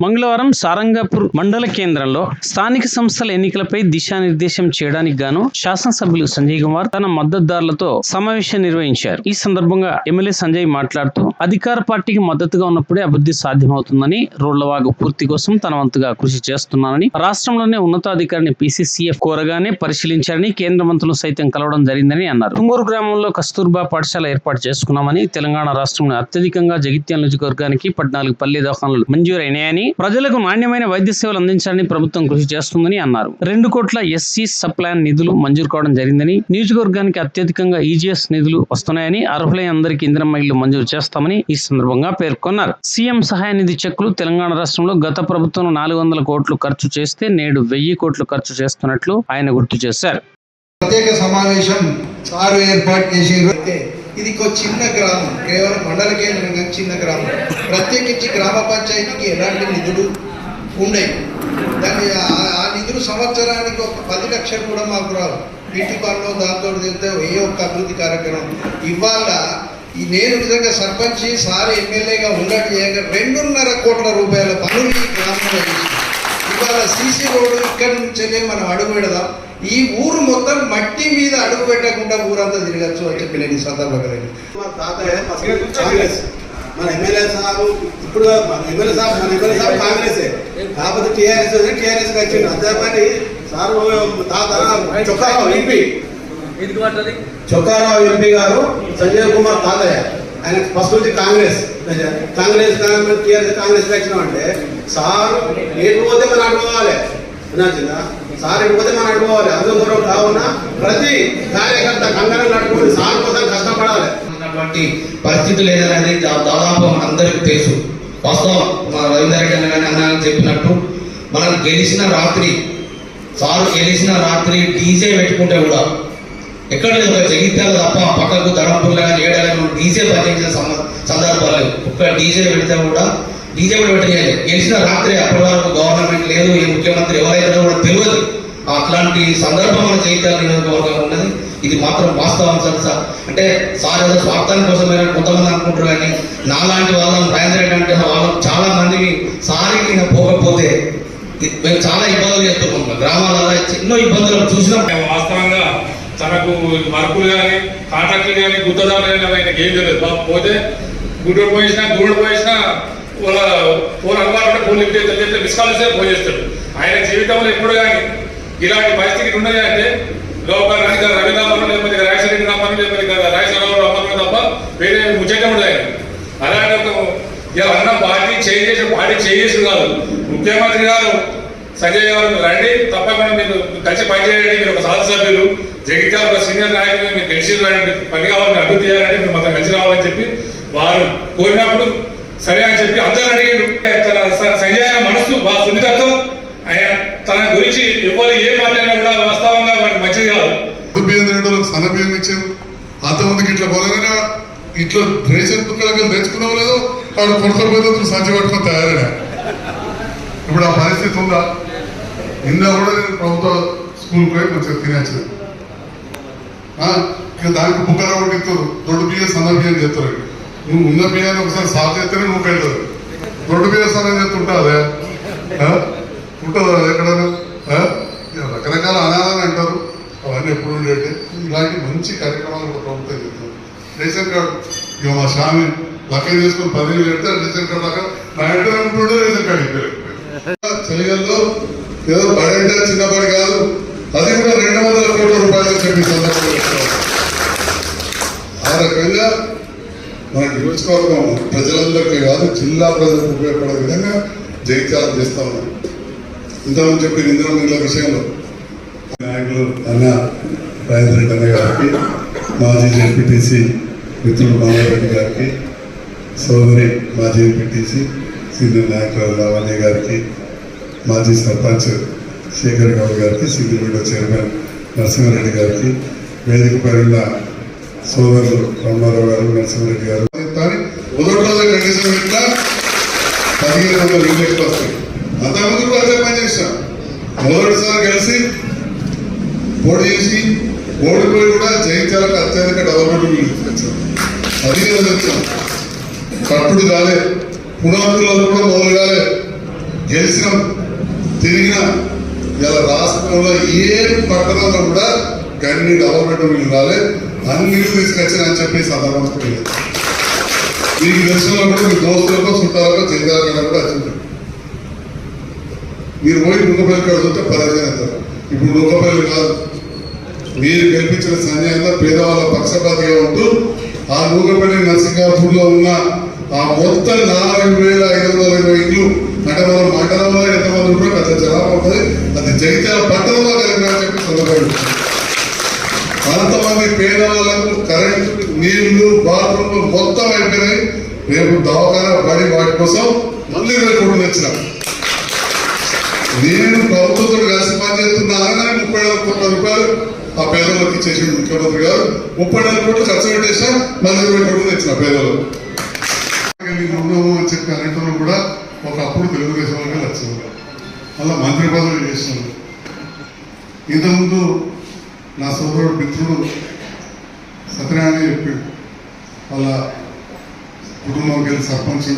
మంగళవారం సారంగాపూర్ మండల కేంద్రంలో స్థానిక సంస్థల ఎన్నికలపై దిశానిర్దేశం చేయడానికి గాను శాసనసభ్యులు సంజయ్ కుమార్ తన మద్దతుదారులతో సమావేశం నిర్వహించారు. ఈ సందర్భంగా ఎమ్మెల్యే సంజయ్ మాట్లాడుతూ అధికార పార్టీకి మద్దతుగా ఉన్నప్పుడే అభివృద్ధి సాధ్యమవుతుందని రోళ్ళవాగు పూర్తి కోసం తన వంతుగా కృషి చేస్తున్నానని రాష్ట్రంలోనే ఉన్నతాధికారిని పీసీసీఎఫ్ కోరగానే పరిశీలించారని కేంద్ర మంత్రులు సైతం కలవడం జరిగిందని అన్నారు. తుంగూరు గ్రామంలో కస్తూర్బా పాఠశాల ఏర్పాటు చేసుకున్నామని తెలంగాణ రాష్ట్రంలో అత్యధికంగా జగిత్యాల నియోజకవర్గానికి పద్నాలుగు పల్లె దవాఖానలు మంజూరైనాయని ప్రజలకు నాణ్యమైన వైద్య సేవలు అందించాలని ప్రభుత్వం కృషి చేస్తుందని అన్నారు. రెండు కోట్ల ఎస్సీ సప్లాన్ నిధులు మంజూరు కావడం జరిగిందని నియోజకవర్గానికి అత్యధికంగా ఈజీఎస్ నిధులు వస్తున్నాయని అర్హులైన అందరికీ ఇందిరమ్మ ఇళ్ళు మంజూరు చేస్తామని ఈ సందర్భంగా పేర్కొన్నారు. సీఎం సహాయ నిధి చెక్కులు తెలంగాణ రాష్ట్రంలో గత ప్రభుత్వం నాలుగు వందల కోట్లు ఖర్చు చేస్తే నేడు వెయ్యి కోట్లు ఖర్చు చేస్తున్నట్లు ఆయన గుర్తు చేశారు. ప్రత్యేక సమావేశం సారు ఏర్పాటు చేసిండ్రు ఇది ఒక చిన్న గ్రామం కేవలం మండల కేంద్రంగా చిన్న గ్రామం. ప్రత్యేకించి గ్రామ పంచాయతీకి ఎలాంటి నిధులు ఉండే దాన్ని ఆ- నిధులు సంవత్సరానికి ఒక పది లక్షలు కూడా మాకు రావు. ఇంటి పనులు దాంతో తింటే ఏ ఒక్క అభివృద్ధి కార్యక్రమం. ఇవాళ నేను నిజంగా సర్పంచ్ సార్ ఎమ్మెల్యేగా ఉన్నట్టు చేయగా రెండున్నర కోట్ల రూపాయల పనులు ఈ గ్రామంలో ఇవాళ సీసీ రోడ్డు ఇక్కడి నుంచే మనం అడుగు పెడదాం. ఈ ఊరు మొత్తం మట్టి మీద అడుగు పెట్టకుండా ఊరంతా తిరగచ్చు అని చెప్పి నేను సందర్భంగా తాతయ్య మన ఎమ్మెల్యే సాబ్ ఇప్పుడు మన ఎమ్మెల్యే సాబ్ మన ఎమ్మెల్యే సాబ్ కాంగ్రెసే. కాకపోతే టీఆర్ఎస్ టీఆర్ఎస్ వచ్చింది అంతే సార్ తాత చొక్కా ఎంపీ చొక్కారావు ఎంపీ గారు సంజయ్ కుమార్ తాతయ్య. ఆయన ఫస్ట్ నుంచి కాంగ్రెస్. కాంగ్రెస్ కాంగ్రెస్ టీఆర్ఎస్ కాంగ్రెస్ ఎలక్షన్ అంటే సార్ ఏడు పోతే మనం అడుకోవాలి వినాల్సిందా సార్ ఎటు పోతే మనం అడుకోవాలి అందులో కావున ప్రతి కార్యకర్త కంగారం నడుపుకొని సార్ కోసం కష్టపడాలి. అన్నటువంటి పరిస్థితులు ఏదనేది దాదాపు మనందరికీ తెలుసు. వాస్తవం మన రవీందర్ రెడ్డి అన్న కానీ అన్న అని చెప్పినట్టు మనం గెలిచిన రాత్రి సార్ గెలిచిన రాత్రి డీజే పెట్టుకుంటే కూడా ఎక్కడ లేదు ఒక జగిత్యాల తప్ప పక్కకు ధర్మపురంలో కానీ ఏడాది డీజే పనిచేసిన సందర్భాలు ఒక్క డీజే పెడితే కూడా డీజే కూడా పెట్టలేదు గెలిచిన రాత్రి అప్పటి వరకు గవర్నమెంట్ లేదు ఏ ముఖ్యమంత్రి ఎవరైనా కూడా తెలియదు. అట్లాంటి సందర్భం మన జగిత్యాల నియోజకవర్గం ఉన్నది. ఇది మాత్రం వాస్తవం సార్ సార్. అంటే సార్ ఏదో స్వార్థం కోసమే కొంతమంది అనుకుంటారు కానీ నాలాంటి వాళ్ళని రాజేంద్ర రెడ్డి అంటే వాళ్ళు చాలా మందిని సారికి నేను పోకపోతే మేము చాలా ఇబ్బందులు చేస్తున్నాం. గ్రామాలలో ఎన్నో ఇబ్బందులు చూసినాం. వాస్తవంగా తనకు వర్కులు కానీ కాంట్రాక్టులు కానీ గుత్తదారులు కానీ ఆయనకి ఏం తెలియదు. బాబు పోతే గుడ్డు పోయేసినా దూడు పోయేసినా వాళ్ళ ఫోన్ అలవాటు ఫోన్ లిఫ్ట్ చేస్తే చెప్తే మిస్ కాల్ చేస్తే ఫోన్ చేస్తాడు. ఆయన జీవితంలో ఎప్పుడు కానీ ఇలాంటి పరిస్థితి ఉన్నది అంటే లోపల రాజు గారు రవి రామన్ లేకపోతే రాజశేఖర రామను లేకపోతే రాజశేఖరరావు రామను తప్ప వేరే ముచ్చట ఉండదు అలాంటి ఒక ఇలా అన్న పార్టీ చేసి పార్టీ చేంజ్ చేసి కాదు. ముఖ్యమంత్రి గారు సంజయ్ గారు రండి తప్పకుండా మీరు కలిసి పనిచేయండి. మీరు ఒక సాధు సభ్యులు జగిత్యాల ఒక సీనియర్ నాయకులు మీరు కలిసి రండి పని కావాలని అభివృద్ధి చేయాలంటే మీరు మొత్తం కలిసి రావాలని చెప్పి వారు కోరినప్పుడు సరే అని చెప్పి అందరూ అడిగారు. తన సంజయ్ మనసు బాగా సున్నితత్వం ఆయన తన గురించి ఎవరు ఏ మాట్లాడినా కూడా వాస్తవంగా వారికి మంచిది కాదు. సన్నబియ్యం ఇచ్చారు. అంతమందికి ఇట్లా బలంగా ఇట్లా రేషన్ దుకాణాలు తెచ్చుకున్నావు లేదో వాడు కొడుకోపోతే సంచి పట్టుకొని తయారైనా. ఇప్పుడు ఆ పరిస్థితి ఉందా? నిన్న కూడా నేను ప్రభుత్వ స్కూల్ పోయి కొంచెం తినేచ్చు ఇక దానికి బుక్కలు ఒకటి దొడ్డు బియ్యం సన్న బియ్యం చెప్తారు నువ్వు ఉన్న బియ్యాన్ని ఒకసారి సాఫ్ చేస్తేనే నువ్వు వెళ్తావు దొడ్డు బియ్యం సన్న చేస్తుంటావే ఉంటుందా ఎక్కడైనా? రకరకాల అనాథాలు అంటారు. అవన్నీ ఎప్పుడు ఉండేవి ఇలాంటి మంచి కార్యక్రమాలు కూడా ప్రభుత్వం చేస్తుంది. రేషన్ కార్డు ఇక మా స్వామి లక్క చేసుకుని పదివేలు పెడితే రేషన్ కార్డు లక్క నా ఇంటర్ ఉంటుండే రేషన్ కార్డు చలిగల్లో ఏదో బడి అంటే చిన్న బడి కాదు. అది కూడా రెండు వందల కోట్ల రూపాయలు చెప్పి ఆ రకంగా మన నియోజకవర్గం ప్రజలందరికీ కాదు జిల్లా ప్రజలకు ఉపయోగపడే విధంగా జైత్యాలు చేస్తా ఉన్నాం. ఇంతకుముందు చెప్పిన ఇందిరా విషయంలో నాయకులు అన్న రాజేంద్ర రెడ్డి అన్న గారికి మాజీ జెడ్పీటీసీ మిత్రుడు మాధవరెడ్డి గారికి సోదరి మాజీ ఎంపీటీసీ సీనియర్ నాయకులు లావణ్య గారికి మాజీ సర్పంచ్ శేఖర్ గౌడ్ గారికి సింగిల్ చైర్మన్ నరసింహారెడ్డి గారికి వేదిక పైన సోదరులు రామారావు గారు నరసింహారెడ్డి గారు. కానీ మొదటి రోజు కండిషన్ పెట్టినా పదిహేను వందల ఇళ్ళు వస్తాయి. అంతకుముందు కూడా అదే పని చేశాం. మొదటిసారి కలిసి పోటీ చేసి ఓడిపోయి కూడా జయించాలకు అత్యధిక డెవలప్మెంట్ బిల్లు పదిహేను అది వచ్చాం. కట్టుడు కాలే పునాదులలో కూడా మొదలు కాలే. గెలిచినాం. తిరిగిన ఇలా రాష్ట్రంలో ఏ పట్టణంలో కూడా గన్ని డెవలప్మెంట్ బెడ్రూమ్ రాలేదు అన్ని ఇల్లు చెప్పి సందర్భం మీకు తెలిసిన మీ దోస్తులతో చుట్టాలతో చెందాలకో కూడా వచ్చింది మీరు పోయి నూకపల్లి కాడ చూస్తే పదహైదు అవుతారు ఇప్పుడు నూకపల్లి కాదు. మీరు కల్పించిన సన్యాయంగా పేదవాళ్ళ పక్షపాతిగా ఉంటూ ఆ నూకపల్లి నరసింగాపూర్లో ఉన్న ఆ మొత్తం నాలుగు వేల ఐదు వందల ఇరవై ఇల్లు అంటే మనం మండలంలో ఎంతమంది ఉంటారో పెద్ద జనాభా ఉంటుంది. అది జగిత్యాల పట్టణంలో కలిగిన చెప్పి చదువుకోండి. అంతమంది పేదవాళ్ళకు కరెంట్ నీళ్ళు బాత్రూమ్లు మొత్తం అయిపోయినాయి. రేపు దవాఖాన పడి వాటి కోసం మళ్ళీ రేపు కూడా తెచ్చినాం. నేను ప్రభుత్వంతో కలిసి పనిచేస్తున్నా అనగానే ముప్పై వేల కోట్ల రూపాయలు ఆ పేదలకు ఇచ్చేసి ముఖ్యమంత్రి గారు. ముప్పై వేల కోట్లు ఖర్చు పెట్టేసా మళ్ళీ ఇరవై కోట్లు తెచ్చిన పేదలకు చెప్పి అనేటోళ్ళు అలా మంత్రి పదవి చేసినారు ఇంతకుముందు నా సోదరుడు మిత్రుడు సత్యనారాయణ చెప్పాడు. వాళ్ళ కుటుంబం కలిసి సర్పంచ్